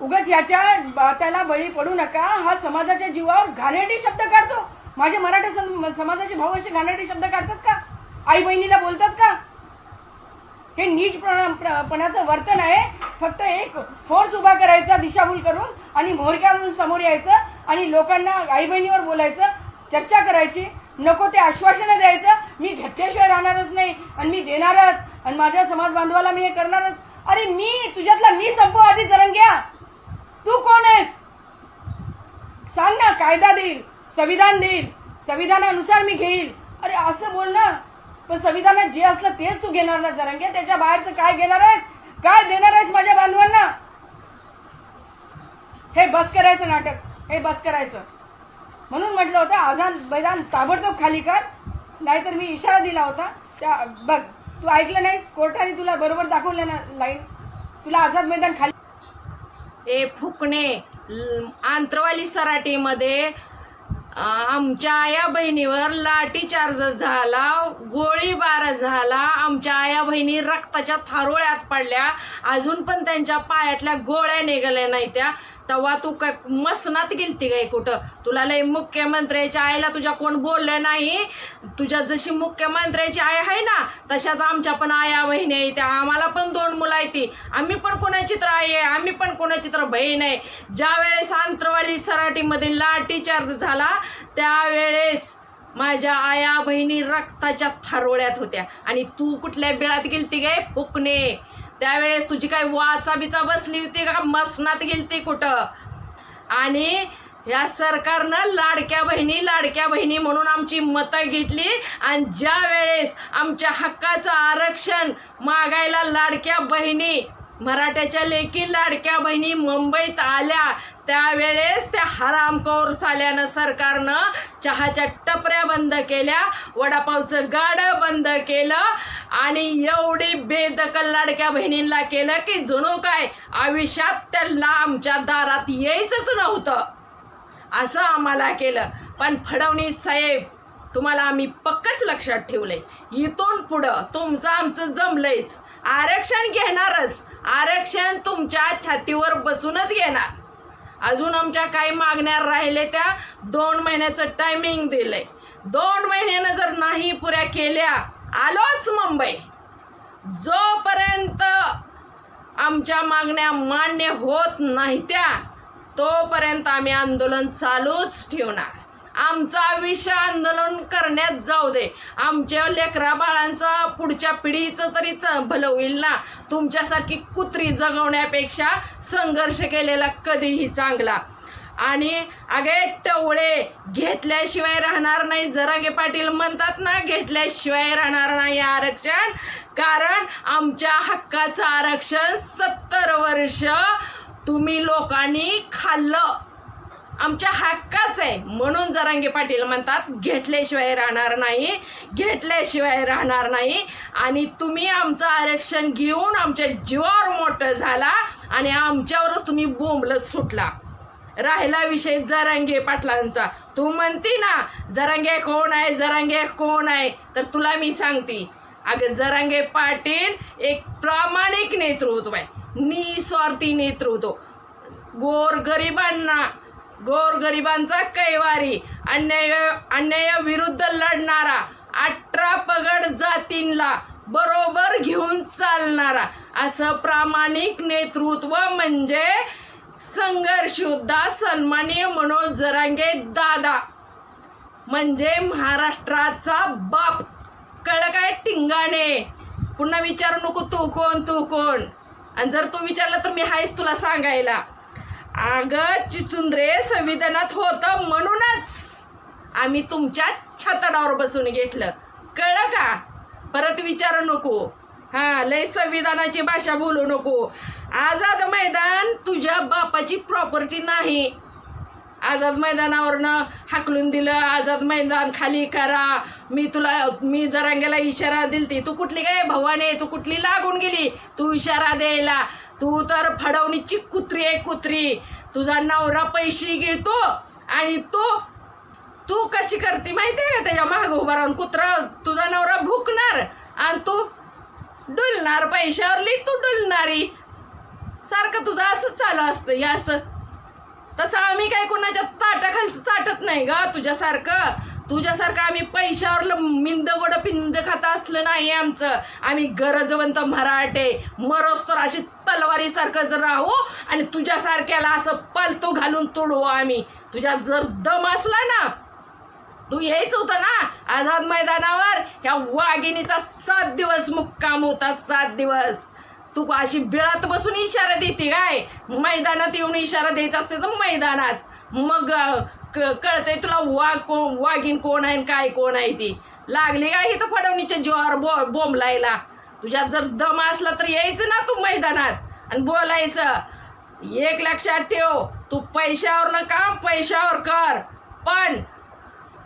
उगाच याच्या त्याला बळी पडू नका. हा समाजाच्या जीवावर घाणेरडी शब्द काढतो. माझे मराठा समाजाचे भाऊ असे घाणेरडी शब्द काढतात का? आई बहिणीला बोलतात का? हे नीच वर्तन आहे. फक्त एक फोर्स उभा करायचा दिशाभूल करून आणि मोहरक्यामधून समोर यायचं आणि लोकांना आई बहिणीवर बोलायचं चर्चा करायची. नको ते आश्वासनं द्यायचं. मी घेतल्याशिवाय राहणारच नाही आणि मी देणारच. आणि माझ्या समाज बांधवाला मी हे करणारच. अरे मी तुझ्यातला मी संपव आधी जरंग्या. तू कोण आहेस? सांग ना कायदा देईल संविधान देईल संविधानानुसार मी घेईल. अरे असं बोल ना. पण संविधानात जे असलं तेच तू घेणार ना जरांगे. त्याच्या बाहेरचं काय घेणार आहेस? काय देणार आहेस माझ्या बांधवांना? हे बस करायचं नाटक. हे बस करायचं. म्हणून म्हटलं होतं आझाद मैदान ताबडतोब खाली कर. नाहीतर मी इशारा दिला होता. त्या बघ तू ऐकलं नाहीस? कोर्टाने तुला बरोबर दाखवलं ना लाईन तुला आझाद मैदान खाली ए फुकणे ल- आंतरवाली सराटीमध्ये आमच्या आया बहिणीवर लाठीचार्ज झाला गोळीबार झाला. आमच्या आया बहिणी रक्ताच्या थारोळ्यात पडल्या. अजून पण त्यांच्या पायातल्या गोळ्या निघाल्या नाही त्या. तेव्हा तू काय मसनात गेलती काय कुठं? तुला लय मुख्यमंत्र्याच्या आईला तुझ्या कोण बोललं नाही? तुझ्या जशी मुख्यमंत्र्याची आई आहे ना तशाच आमच्या पण आया बहिणी आहे त्या. आम्हाला पण दोन मुलं आहेत ती. आम्ही पण कोणाची तर आई आहे आम्ही पण कोणाची तर बहीण आहे. ज्या वेळेस आंतरवाली सराटीमध्ये लाठीचार्ज झाला त्यावेळेस माझ्या आया बहिणी रक्ताच्या थारोळ्यात होत्या. आणि तू कुठल्या बिळात गेलती गे? फुकणे त्यावेळेस तुझी काय वाचा बिचा बसली होती का? मसनात गेलती कुठं? आणि या सरकारनं लाडक्या बहिणी लाडक्या बहिणी म्हणून आमची मतं घेतली. आणि ज्या वेळेस आमच्या हक्काचं आरक्षण मागायला लाडक्या बहिणी मराठ्याच्या लेखी लाडक्या बहिणी मुंबईत आल्या. त्यावेळेस त्या हरामखोर साल्यानं सरकारनं चहाच्या टपऱ्या बंद केल्या. वडापावचं गाडं बंद केलं. आणि एवढी बेदखल लाडक्या बहिणींना केलं की जुनू काय? आयुष्यात त्यांना आमच्या दारात यायचंच नव्हतं. असं आम्हाला केलं. पण फडणवीस साहेब तुम्हाला आम्ही पक्कच लक्षात ठेवलंय. इथून पुढं तुमचं आमचं जमलंयच. आरक्षण घेणारच. आरक्षण तुमच्या छातीवर बसूनच घेणार. अजून आमच्या काही मागण्या राहिले त्या दोन महिन्याचं टायमिंग दिलंय. दोन महिन्यानं जर नाही पुऱ्या केल्या आलोच मुंबई. जोपर्यंत आमच्या मागण्या मान्य होत नाही त्या तोपर्यंत आम्ही आंदोलन चालूच ठेवणार. आमचं आयुष्य आंदोलन करण्यात जाऊ दे. आमच्या लेकरा बाळांचा पुढच्या पिढीचं तरी च भलं होईल ना. तुमच्यासारखी कुत्री जगवण्यापेक्षा संघर्ष केलेला कधीही चांगला. आणि अगे टवळे घेतल्याशिवाय राहणार नाही. जरागे पाटील म्हणतात ना घेतल्याशिवाय राहणार नाही आरक्षण. कारण आमच्या हक्काचं आरक्षण सत्तर वर्ष तुम्ही लोकांनी खाल्लं. आमच्या हक्काच आहे. म्हणून जरांगे पाटील म्हणतात घेतल्याशिवाय राहणार नाही घेतल्याशिवाय राहणार नाही. आणि तुम्ही आमचं आरक्षण घेऊन आमच्या जीवावर मोठं झाला आणि आमच्यावरच तुम्ही बोंबलत सुटला. राहिला विषय जरांगे पाटलांचा. तू म्हणती ना जरांगे कोण आहे? जरांगे कोण आहे? तर तुला मी सांगते अगं जरांगे पाटील एक प्रामाणिक नेतृत्व आहे. निस्वार्थी नेतृत्व. गोरगरिबांना गोरगरिबांचा कैवारी अन्याय अन्यायाविरुद्ध लढणारा अठरा पगड जातींला बरोबर घेऊन चालणारा असं प्रामाणिक नेतृत्व म्हणजे संघर्ष सन्मानीय मनोज जरांगे दादा. म्हणजे महाराष्ट्राचा बाप कळ काय टिंगाणे. पुन्हा विचारू नको तू कोण तू कोण. आणि जर तू विचारलं तर मी हायच तुला सांगायला. अगं चिचुंद्रे संविधानात होतं म्हणूनच आम्ही तुमच्या छातडावर बसून घेतलं. कळलं का? परत विचारू नको. हां लय संविधानाची भाषा बोलू नको. आझाद मैदान तुझ्या बापाची प्रॉपर्टी नाही. आझाद मैदानावरनं हाकलून दिलं. आझाद मैदान खाली करा. मी तुला मी जरांगेला इशारा दिलती. तू कुठली काय भवाने तू कुठली लागून गेली? तू इशारा द्यायला. तू तर फडवणीची कुत्री आहे कुत्री. तुझा नवरा पैसे घेतो आणि तो तू कशी करते माहिती आहे का त्याच्या माग उभा राहून? कुत्रा तुझा नवरा भुकणार आणि तू डुलणार पैशावर लीट तू डुलणारी. सारखं तुझं असंच चालू असतं हे असं. तसं आम्ही काय कोणाच्या ताटाखालचं चाटत नाही ग तुझ्यासारखं. तुझ्यासारखं आम्ही पैशावर मिंद गोड पिंड खाता असलं नाही आमचं. आम्ही गरजवंत मराठे. मरोस तर अशी तलवारीसारखं जर राहू आणि तुझ्यासारख्याला असं पालतो घालून तोडवू आम्ही. तुझ्यात जर दम असला ना तू यायच होतं ना आझाद मैदानावर ह्या वाघिणीचा सात दिवस मुक्काम होता सात दिवस. तू अशी बिळात बसून इशारा देते काय? मैदानात येऊन इशारा द्यायचा असते तर मैदानात. मग क- कळतंय तुला वाघ कोण वाघीण कोण आहे आणि काय कोण आहे ती? लागली का इथं फडवणीच्या जीवावर बो बोंबलायला तुझ्यात जर दम असला तर यायचं ना तू मैदानात आणि बोलायचं. एक लक्षात ठेव तू पैशावर काम पैशावर कर पण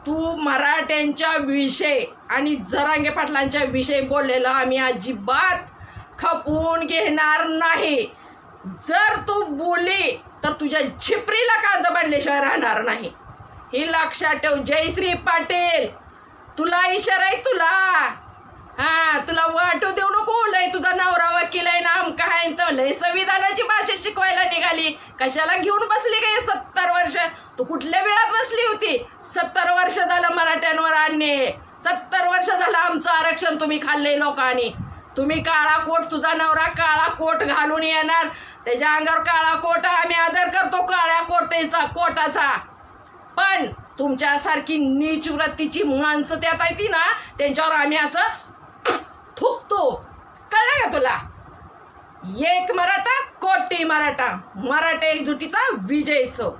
तू मराठ्यांच्या विषय आणि जरांगे पाटलांच्या विषयी बोललेलं आम्ही अजिबात खपवून घेणार नाही. जर तू बोली तर तुझ्या झिपरीला कांदा बनल्याशिवाय राहणार नाही. ही लक्षात ठेव. जयश्री पाटील. तुला इशारा आहे तुला. हा तुला वाटू देऊ नको. लय तुझा नवरा वकील आहे ना आमका आहे तर. लय संविधानाची भाषा शिकवायला निघाली. कशाला घेऊन बसली काय सत्तर वर्ष? तू कुठल्या वेळात बसली होती? सत्तर वर्ष झालं मराठ्यांवर आणणे. सत्तर वर्ष झालं आमचं आरक्षण तुम्ही खाल्ले लोकांनी. तुम्ही काळा कोट तुझा नवरा काळा कोट घालून येणार. त्याच्या अंगावर काळा कोट आम्ही आदर करतो काळ्या कोटेचा कोटाचा. पण तुमच्यासारखी नीच वृत्तीची माणसं त्यात आहे ती ना त्यांच्यावर आम्ही असं थुकतो. कळलं का तुला? एक मराठा कोटी मराठा. मराठा एकजुटीचा विजय सो